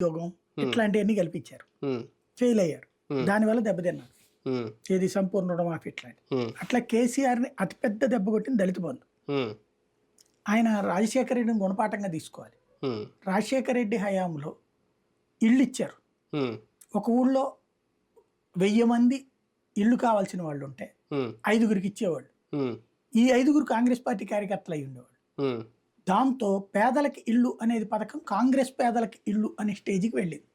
ఉద్యోగం ఇట్లాంటివన్నీ కల్పించారు. ఫెయిల్ అయ్యారు. దానివల్ల దెబ్బతిన్నారు ఏది సంపూర్ణ రుణమాఫీ ఇట్లాంటి అట్లా కేసీఆర్ని అతిపెద్ద దెబ్బ కొట్టిన దళిత బంధు. ఆయన రాజశేఖర రెడ్డిని గుణపాఠంగా తీసుకోవాలి. రాజశేఖర రెడ్డి హయాంలో ఇళ్ళు ఇచ్చారు. ఒక ఊళ్ళో వెయ్యి మంది ఇళ్ళు కావాల్సిన వాళ్ళు ఉంటే ఐదుగురికి ఇచ్చేవాళ్ళు. ఈ ఐదుగురు కాంగ్రెస్ పార్టీ కార్యకర్తలు అయి ఉండేవాళ్ళు. దాంతో పేదలకి ఇల్లు అనేది పథకం కాంగ్రెస్ పేదలకి ఇల్లు అనే స్టేజ్కి వెళ్ళింది.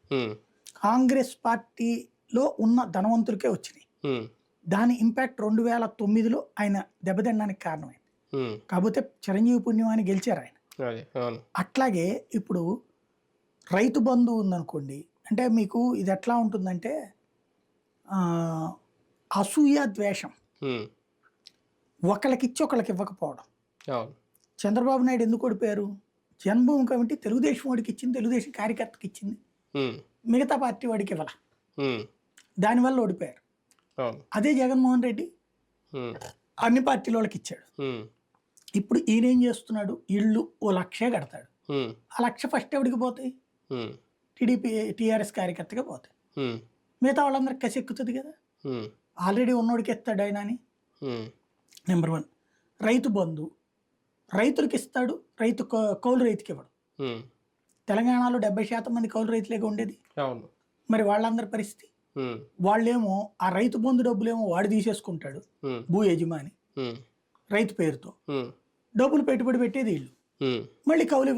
కాంగ్రెస్ పార్టీలో ఉన్న ధనవంతులకే వచ్చినాయి. దాని ఇంపాక్ట్ రెండు వేల తొమ్మిదిలో ఆయన దెబ్బతినడానికి కారణమైంది. కాకపోతే చిరంజీవి పుణ్యమాని గెలిచారు ఆయన. అట్లాగే ఇప్పుడు రైతు బంధు ఉందనుకోండి అంటే మీకు ఇది ఎట్లా ఉంటుందంటే అసూయ ద్వేషం. ఉమ్, ఒకళ్ళకి ఇవ్వకపోవడం. చంద్రబాబు నాయుడు ఎందుకు ఓడిపోయారు? జన్మభూమి కమిటీ తెలుగుదేశం వాడికి ఇచ్చింది తెలుగుదేశం కార్యకర్తకి ఇచ్చింది. మిగతా పార్టీ వాడికి ఇవ్వాల. దానివల్ల ఓడిపోయారు. అదే జగన్మోహన్ రెడ్డి అన్ని పార్టీల వాళ్ళకి ఇచ్చాడు. ఇప్పుడు ఈయన ఏం చేస్తున్నాడు? ఇళ్ళు ఓ లక్షే కడతాడు. ఆ లక్ష ఫస్ట్ ఎవడికి పోతాయి? టీడీపీ టీఆర్ఎస్ కార్యకర్తగా పోతాయి. మిగతా వాళ్ళందరికి కసి ఎక్కుతుంది కదా. ఆల్రెడీ ఉన్నోడికి ఎత్తాడు ఆయన అని నెంబర్ వన్. రైతు బంధు. రైతులకు ఇస్తాడు రైతు కౌలు రైతుకి ఇవ్వడు తెలంగాణలో డెబ్బై శాతం మంది కౌలు రైతులేగా ఉండేది. మరి వాళ్ళందరి పరిస్థితి? వాళ్ళేమో ఆ రైతు బంధు డబ్బులేమో వాడు తీసేసుకుంటాడు భూ యజమాని రైతు పేరుతో. డబ్బులు పెట్టుబడి పెట్టేది వీళ్ళు. మళ్ళీ కౌలు